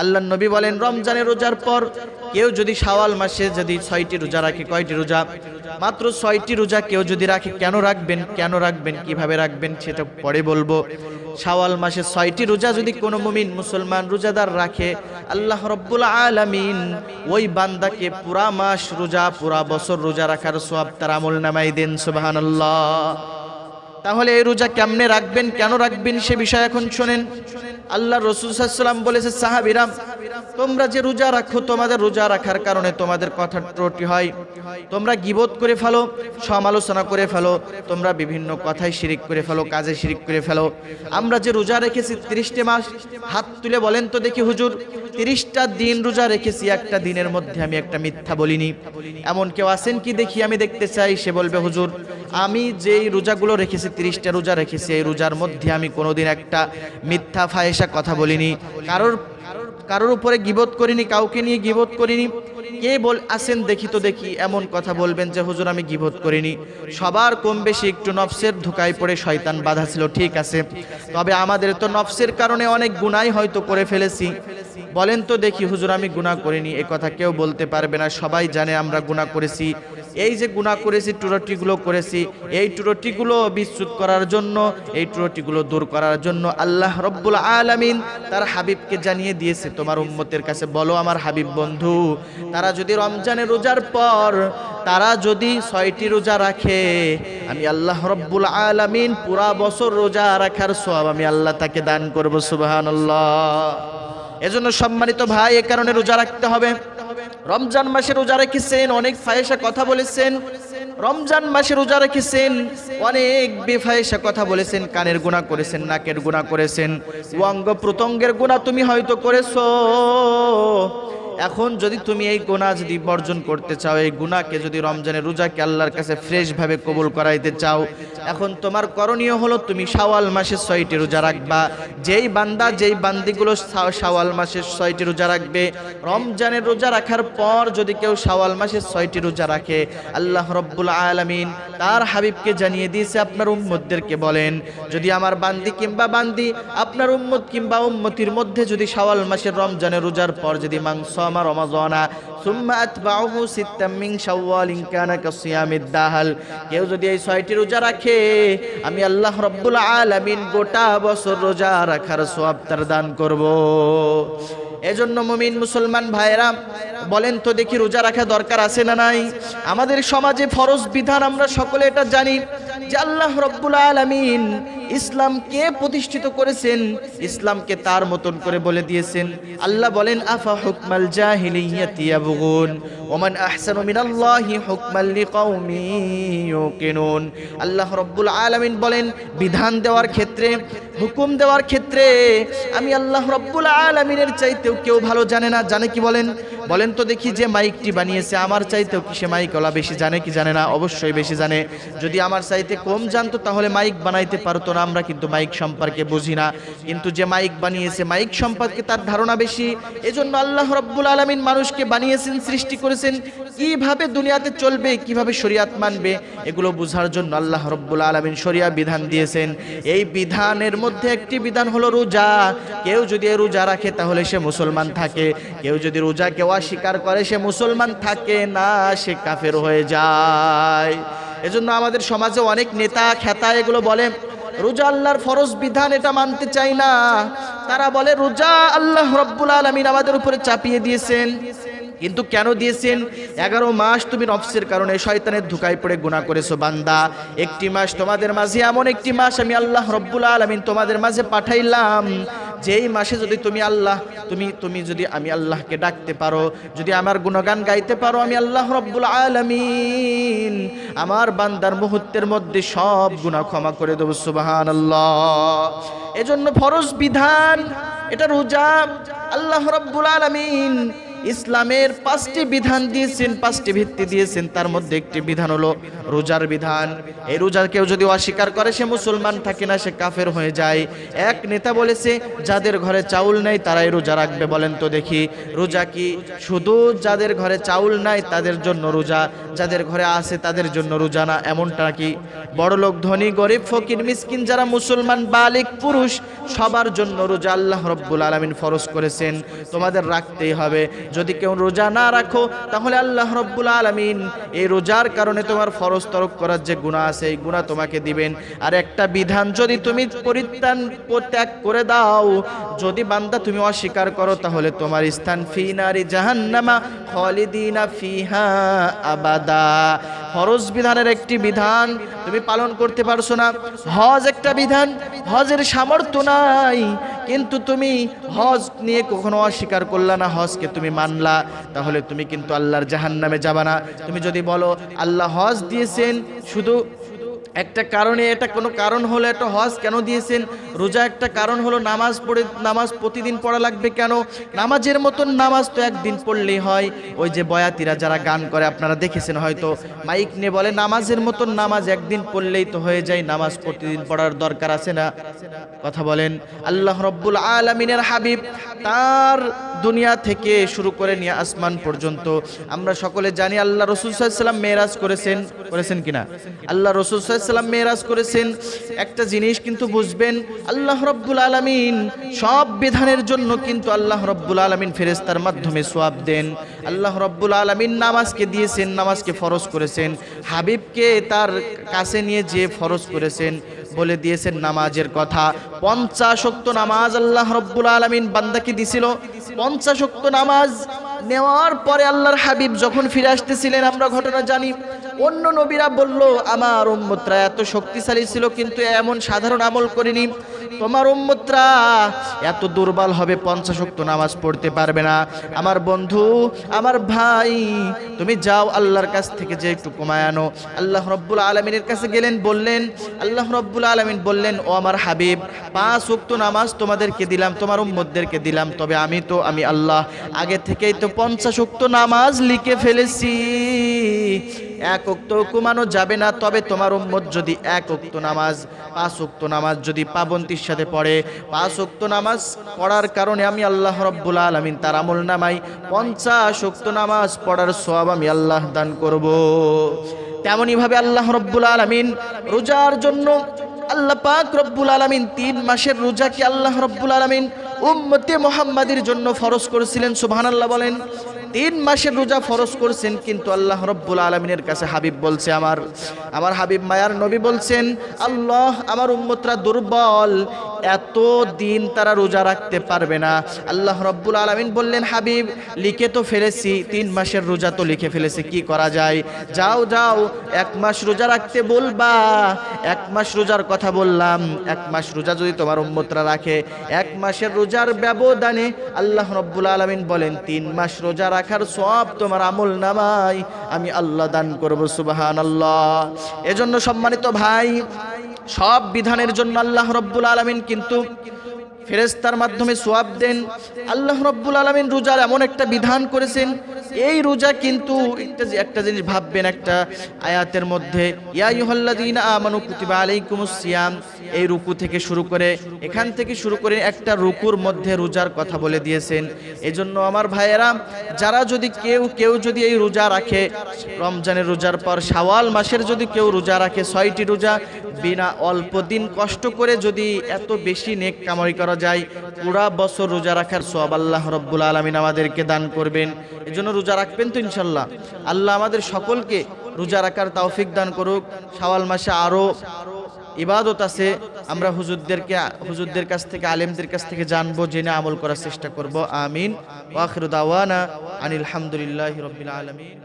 আল্লাহ নবী বলেন, রমজানের রোজার পর কেউ যদি শাওয়াল মাসে যদি ছয়টি রোজা রাখে, কয়টি রোজা? মাত্র ছয়টি রোজা কেউ যদি রাখে, কেন রাখবেন কেন রাখবেন, কীভাবে রাখবেন সেটা পরে বলব। শাওয়াল মাসে ছয়টি রোজা যদি কোনো মুমিন, মুসলমান রোজাদার রাখে, আল্লাহ রব্বুল আলামিন ওই বান্দাকে পুরা মাস রোজা, পুরা বছর রোজা রাখার সব তার আমল নামাই দেন, সুবহানাল্লাহ। তাহলে এই রোজা কেমনে রাখবেন, কেন রাখবেন সে বিষয় এখন শোনেন। আল্লাহ রসুল সাল্লাম বলেছে সাহাবিরাম তোমরা যে রোজা রাখো, তোমাদের রোজা রাখার কারণে তোমাদের কথা ত্রুটি হয়। তোমরা গিবোধ করে ফেলো, সমালোচনা করে ফেলো, তোমরা বিভিন্ন কথায় শিরিক করে ফেলো, কাজে শিরিক করে ফেলো। আমরা যে রোজা রেখেছি তিরিশটি মাস, হাত তুলে বলেন তো দেখি হুজুর তিরিশটা দিন রোজা রেখেছি, একটা দিনের মধ্যে আমি একটা মিথ্যা বলিনি। এমন কেউ আছেন কি দেখি? আমি দেখতে চাই, সে বলবে, হুজুর, আমি যেই রোজাগুলো রেখেছি, তিরিশটা রোজা রেখেছি, এই রোজার মধ্যে আমি কোনোদিন একটা মিথ্যা ফায়েসা কথা বলিনি। কারোর কারোর উপরে গিবত করিনি, কাউকে নিয়ে গিবত করিনি। কে বল আসেন দেখি তো দেখি, এমন কথা বলবেন যে, হুজুর, আমি গিবত করিনি। সবার কম বেশি একটু নফসের ধোকায় পড়ে শয়তান বাধা ছিল, ঠিক আছে। তবে আমাদের তো নফসের কারণে অনেক গুণাই হয়তো করে ফেলেছি। বলেন তো দেখি, হুজুর, আমি গুণা করিনি, এ কথা কেউ বলতে পারবে না, সবাই জানে আমরা গুনাহ করেছি। এই যে গুনাহ করেছি, টুরটিগুলো করেছি, এই টুরটিগুলো বিচ্যুত করার জন্য, এই টুরটিগুলো দূর করার জন্য আল্লাহ রব্বুল আলামিন তার হাবিবকে জানিয়ে দিয়েছে, তোমার উম্মতের কাছে বলো আমার হাবিব বন্ধু, তারা যদি রমজানের রোজার পর, তারা যদি ছয়টি রোজা রাখে, আমি আল্লাহ রব্বুল আলামিন পুরা বছর রোজা রাখার সব আমি আল্লাহ তাকে দান করব, সুবহানাল্লাহ। এজন্য সম্মানিত ভাই, এ কারণে রোজা রাখতে হবে। রমজান মাসে রোজা রেখেছেন, অনেক ফায়েসা কথা বলেছেন। রমজান মাসে রোজা রেখেছেন, অনেক বেফায়েসা কথা বলেছেন, কানের গুণা করেছেন, নাকের গুণা করেছেন, অঙ্গ প্রত্যঙ্গের গুণা তুমি হয়তো করেছ। এখন যদি তুমি এই গোনা যদি বর্জন করতে চাও, এই গুণাকে যদি রমজানের রোজাকে আল্লাহর কাছে ফ্রেশভাবে কবুল করাইতে চাও, এখন তোমার করণীয় হলো তুমি শাওয়াল মাসে ছয়টি রোজা রাখবা। যেই বান্দা, যেই বান্দিগুলো শাওয়াল মাসের ছয়টি রোজা রাখবে রমজানের রোজা রাখার পর যদি কেউ শাওয়াল মাসের ছয়টি রোজা রাখে, আল্লাহ রব্বুল আলামিন তার হাবিবকে জানিয়ে দিয়েছে, আপনার উম্মতদেরকে বলেন, যদি আমার বান্দি কিংবা বান্দি, আপনার উম্মত কিংবা উম্মতির মধ্যে যদি শাওয়াল মাসের রমজানের রোজার পর যদি মাংস আমার রমাজানা সুম্মা আতবাউহু সিত্তাম মিন শাওয়ালিন কানা কাসিয়ামিদ দাহাল কেউ যদি এই ছয়টি রোজা রাখে, আমি আল্লাহ রব্বুল আলামিন গোটা বছর রোজা রাখার সওয়াব তার দান করব। এজন্য মুমিন মুসলমান ভাইরা বলেন তো দেখি রোজা রাখা দরকার আছে না নাই? আমাদের সমাজে ফরজ বিধান আমরা সকলে এটা জানি। যে আল্লাহ রব্বুল আলমিন ইসলামকে প্রতিষ্ঠিত করেছেন, ইসলামকে তার মতন করে বলে দিয়েছেন। আল্লাহ বলেন, আফা হুকমাল জাহিলিয়াতি ইয়াবগুন, ওমান আহসানু মিনাল্লাহি হুকমাল লিকাউমি ইউকিনুন। আল্লাহ রব্বুল আলামিন বলেন, বিধান দেওয়ার ক্ষেত্রে হুকুম দেওয়ার ক্ষেত্রে আমি আল্লাহ রব্বুল আলামিনের চাইতেও কেউ ভালো জানে না। জানে কি বলেন? বলেন তো দেখি যে মাইকটি বানিয়েছে, আমার চাইতেও কি সে মাইকওয়ালা বেশি জানে কি জানে না? অবশ্যই বেশি জানে। যদি আমার চাইতে কম জানতো, তাহলে মাইক বানাইতে পারতো না। আমরা কিন্তু মাইক সম্পর্কে বুঝি না। কিন্তু যে মাইক বানিয়েছে, মাইক সম্পর্কে তার ধারণা বেশি। এজন্য আল্লাহ রব্বুল আলামিন মানুষকে বানিয়েছেন, সৃষ্টি করেছেন। কীভাবে দুনিয়াতে চলবে, কীভাবে শরিয়াত মানবে, এগুলো বোঝার জন্য আল্লাহ রব্বুল আলামিন শরিয়া বিধান দিয়েছেন। এই বিধানের মধ্যে একটি বিধান হলো রোজা। কেউ যদি রোজা রাখে তাহলে সে মুসলমান থাকে। কেউ যদি রোজা কেউ অস্বীকার করে সে মুসলমান থাকে না, সে কাফের হয়ে যায়। এজন্য আমাদের সমাজে অনেক নেতা খেতা এগুলো বলে, রোজা আল্লাহর ফরজ বিধান, এটা মানতে চাই না। তারা বলে, রোজা আল্লাহ রব্বুল আলমিন আমাদের উপরে চাপিয়ে দিয়েছেন। কিন্তু কেন দিয়েছেন? এগারো মাস তুমি নফসের কারণে শয়তানের ধুকায় পড়ে গুণা করেছ, বান্দা। একটি মাস তোমাদের মাঝে, এমন একটি মাস আমি আল্লাহ রব্বুল আলমিন তোমাদের মাঝে পাঠাইলাম। যেই মাসে যদি তুমি আল্লাহ, তুমি তুমি যদি আমি আল্লাহকে ডাকতে পারো, যদি আমার গুণগান গাইতে পারো, আমি আল্লাহ রব্বুল আলমিন আমার বান্দার মুহূর্তের মধ্যে সব গুণা ক্ষমা করে দেবো সুবাহান আল্লাহ এজন্য ফরজ বিধান, এটা রোজা। আল্লাহ রব্বুল আলমিন ইসলামের পাঁচটি বিধান দিয়েছেন, পাঁচটি ভিত্তি দিয়েছেন, তার মধ্যে একটি বিধান হলো রোজার বিধান। এই রোজা কেউ যদি অস্বীকার করে, সে মুসলমান থাকে না, সে কাফের হয়ে যায়। এক নেতা বলেছে, যাদের ঘরে চাউল নেই, তারাই রোজা রাখবে। বলেন তো দেখি, রোজা কি শুধু যাদের ঘরে চাউল নাই, তাদের জন্য রোজা? যাদের ঘরে আছে, তাদের জন্য রোজা না? এমনটা কি বড় লোক ধনী, গরিব, ফকির, মিসকিন যারা মুসলমান, বালিক, পুরুষ, সবার জন্য রোজা আল্লাহ রব্বুল আলমিন ফরজ করেছেন। তোমাদের রাখতেই হবে। যদি কেউ রোজা না রাখো, তাহলে আল্লাহ রব্বুল আলমিন এই রোজার কারণে তোমার ফরজ তরক করার যে গুণা আছে, এই গুণা তোমাকে দিবেন। আর একটা বিধান যদি তুমি পরিত্রাণ ত্যাগ করে দাও, যদি বান্দা তুমি অস্বীকার করো, তাহলে তোমার স্থান ফি নারী জাহান্নামা, খালিদিনা ফিহা আবাদা। ফরজ বিধানের একটি বিধান তুমি পালন করতে পারছ না। হজ একটা বিধান, হজের সামর্থ্য নাই, কিন্তু তুমি হজ নিয়ে কখনো অস্বীকার করলা না, হজকে তুমি মানলা, তাহলে তুমি কিন্তু আল্লাহর জাহান্নামে যাবা না। তুমি যদি বলো, আল্লাহ হজ দিয়েছেন, শুধু একটা কারণে এটা কোনো কারণ হলো একটা হজ কেন দিয়েছেন? রোজা একটা কারণ হলো নামাজ পড়ে, নামাজ প্রতিদিন পড়া লাগবে কেন? নামাজের মতন নামাজ তো একদিন পড়লেই হয়। ওই যে বয়াতিরা যারা গান করে, আপনারা দেখেছেন হয়তো। মাইক নিয়ে বলে, নামাজের মতন নামাজ একদিন পড়লেই তো হয়ে যায়, নামাজ প্রতিদিন পড়ার দরকার আছে না? কথা বলেন, আল্লাহ রব্বুল আলমিনের হাবিব, তার দুনিয়া থেকে শুরু করে নিয়ে আসমান পর্যন্ত। আমরা সকলে জানি আল্লাহ রসুল সাল্লাম মেয়েরাজ করেছেন। করেছেন কিনা? আল্লাহ রসুল সাল্লাম মেয়েরাজ করেছেন। একটা জিনিস কিন্তু বুঝবেন, আল্লাহ রব্বুল আলমিন সব বিধানের জন্য কিন্তু আল্লাহ রব্বুল আলমিন ফেরেস্তার মাধ্যমে সোয়াব দেন। আল্লাহ রব্বুল আলমিন নামাজকে দিয়েছেন, নামাজকে ফরজ করেছেন। হাবিবকে তার কাছে নিয়ে যে ফরজ করেছেন। বলে দিয়েছেন নামাজের কথা। পঞ্চাশক্ত নামাজ আল্লাহ রব্বুল আলমিন বান্দাকে দিছিল। পঞ্চাশক্ত নামাজ নেওয়ার পরে আল্লাহর হাবিব যখন ফিরে আসতেছিলেন, আমরা ঘটনা জানি। অন্য নবীরা বলল, আমার উম্মতরা এত শক্তিশালী ছিল, কিন্তু এমন সাধারণ আমল করিনি। তোমার উম্মতরা এত দুর্বল হবে পঞ্চাশক্ত নামাজ পড়তে পারবে না। আমার বন্ধু, আমার ভাই, তুমি যাও আল্লাহর কাছ থেকে যে একটু কমায় আনো। আল্লাহ রব্বুল আলমিনের কাছে গেলেন, বললেন, আল্লাহ রব্বুল আলমিন বললেন, ও আমার হাবিব, পাঁচ উক্ত নামাজ তোমাদেরকে দিলাম, তোমার উম্মতদেরকে দিলাম, তবে আমি তো, আমি আল্লাহ, আগে থেকেই তো পঞ্চাশ উক্ত নামাজ লিখে ফেলেছি। এক উক্ত কুমানো যাবে না, তবে তোমার উম্মত যদি এক উক্ত নামাজ, পাঁচ উক্ত নামাজ যদি পাবন্তির সাথে পড়ে, পাঁচ উক্ত নামাজ পড়ার কারণে আমি আল্লাহ রব্বুল আলমিন তার আমল নামাই পঞ্চাশ উক্ত নামাজ পড়ার সব আমি আল্লাহ দান করব। তেমনই ভাবে আল্লাহ রব্বুল আলমিন রোজার জন্য আল্লাহ পাক রব্বুল আলমিন তিন মাসের রোজাকে আল্লাহ রব্বুল আলমিন উম্মতে মোহাম্মদের জন্য ফরজ করেছিলেন, সুবহানাল্লাহ বলেন। তিন মাসের রোজা ফরজ করছেন, কিন্তু আল্লাহ রব্বুল আলমিনের কাছে হাবিব বলছে আমার। আমার হাবিব মায়ার নবী বলছেন, আল্লাহ আমার উম্মতরা দুর্বল, এত দিন তারা রোজা রাখতে পারবে না। আল্লাহ রব্বুল আলমিন বললেন, হাবিব, লিখে তো ফেলেছি, তিন মাসের রোজা তো লিখে ফেলেছি, কি করা যায়? যাও যাও, এক মাস রোজা রাখতে বলবা, এক মাস রোজার কথা বললাম, এক মাস রোজা যদি তোমার উম্মতরা রাখে, এক মাসের রোজার ব্যবধানে আল্লাহ রব্বুল আলমিন বলেন, তিন মাস রোজা রাখার সব তোমার আমল নামাই আমি আল্লাহ দান করব সুবাহান আল্লাহ এজন্য সম্মানিত ভাই, সব বিধানের জন্য আল্লাহ রব্বুল আলমিন কিন্তু ফেরেস্তার মাধ্যমে সোয়াব দেন। আল্লাহ রব্বুল আলমিন রোজার এমন একটা বিধান করেছেন এই রোজা কিন্তু একটা জিনিস ভাববেন, একটা আয়াতের মধ্যে এই রুকু থেকে শুরু করে, এখান থেকে শুরু করে একটা রুকুর মধ্যে রোজার কথা বলে দিয়েছেন। এজন্য আমার ভাইয়েরা, যারা যদি কেউ কেউ যদি এই রোজা রাখে, রমজানের রোজার পর শাওয়াল মাসের যদি কেউ রোজা রাখে, ছয়টি রোজা, বিনা অল্প দিন কষ্ট করে যদি এত বেশি নেক কামাই করা যায়, পুরা বছর রোজা রাখার সব আল্লাহ রব্বুল আলমিন আমাদেরকে দান করবেন। এজন্য রোজা রাখবেন তো ইনশাল্লাহ। আল্লাহ আমাদের সকলকে রোজা রাখার তাওফিক দান করুক। শাওয়াল মাসে আরও ইবাদত আছে। আমরা হুজুরদেরকে, হুজুরদের কাছ থেকে, আলেমদের কাছ থেকে জানব, জেনে আমল করার চেষ্টা করব। আমিন। ওয়াখির দাওয়ানা আনিল হামদুলিল্লাহি রবিল আলামিন।